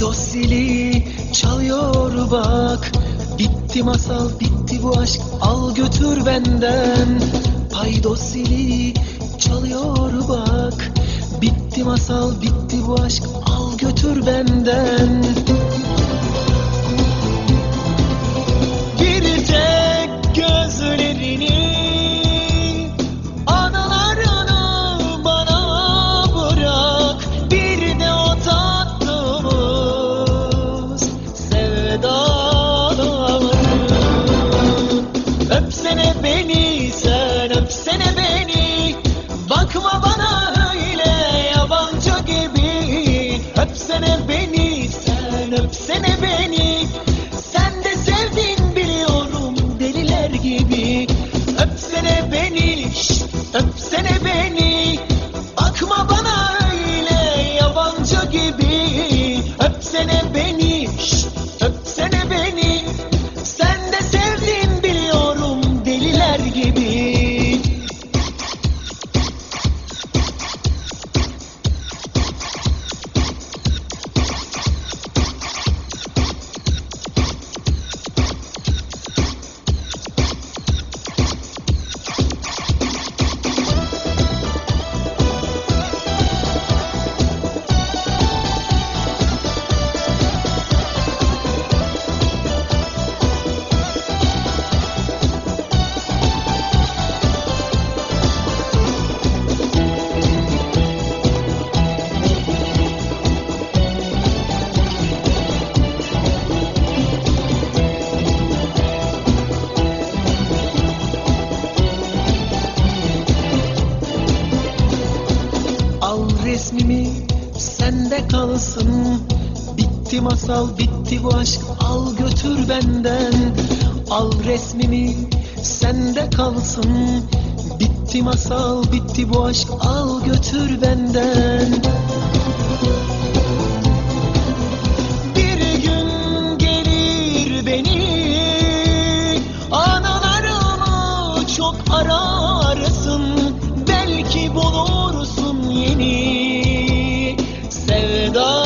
Fidos zili çalıyor bak. Bitti masal bitti bu aşk. Al götür benden. Paydos zili çalıyor bak. Bitti masal bitti bu aşk. Al götür benden. resmimi sende kalsın. Bitti masal bitti bu aşk al götür benden. Al resmimi sende kalsın. Bitti masal bitti bu aşk al götür benden. Ararsın belki bulursun yeni sevda.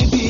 baby.